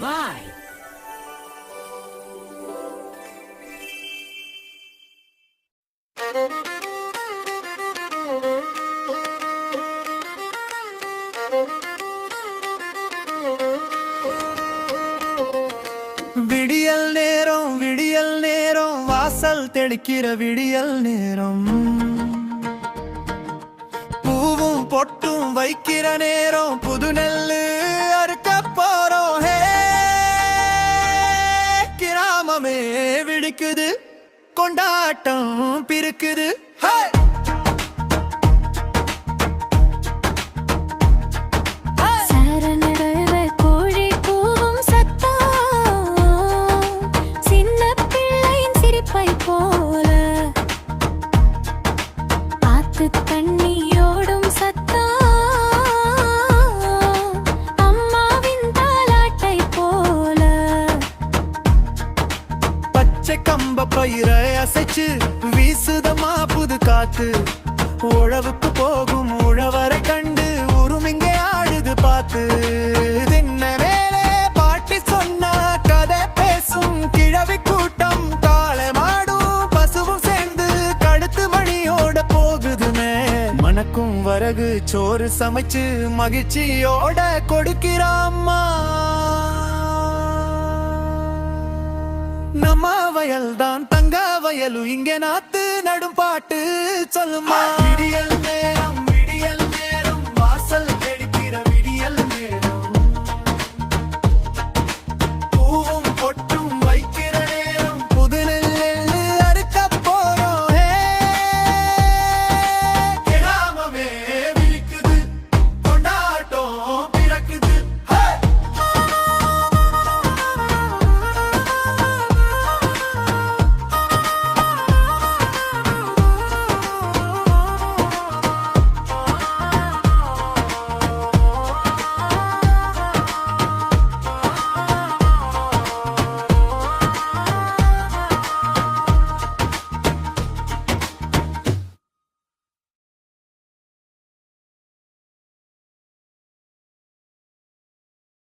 Goodbye. விடியல் நேரம் விடியல் நேரம். வாசல் தெளிக்கிற விடியல் நேரம். பூவும் பொட்டும் வைக்கிற நேரம். புது நெல்லு கிராமமே விழிக்குது கொண்டாட்டம் பிறக்குது. ஹே பச்சை கம்ப பயிரை அசைச்சு வீசுதமா புது காத்து. உழவுக்கு போகும் உழவரை கண்டு உருமிங்கே ஆடுது பார்த்து தின்ன மேலே பாட்டி சொன்ன கதை பேசும் கிழவி கூட்டம் காளை மாடும் பசுவும் சேர்ந்து கழுத்து மணியோட போகுதுமே மணக்கும் வரகு சோறு சமைச்சு மகிழ்ச்சியோட கொடுக்கிறாம்மா. வயல் தான் தங்க வயலு இங்கே நாத்து நடும் பாட்டு. சொல்லுமா?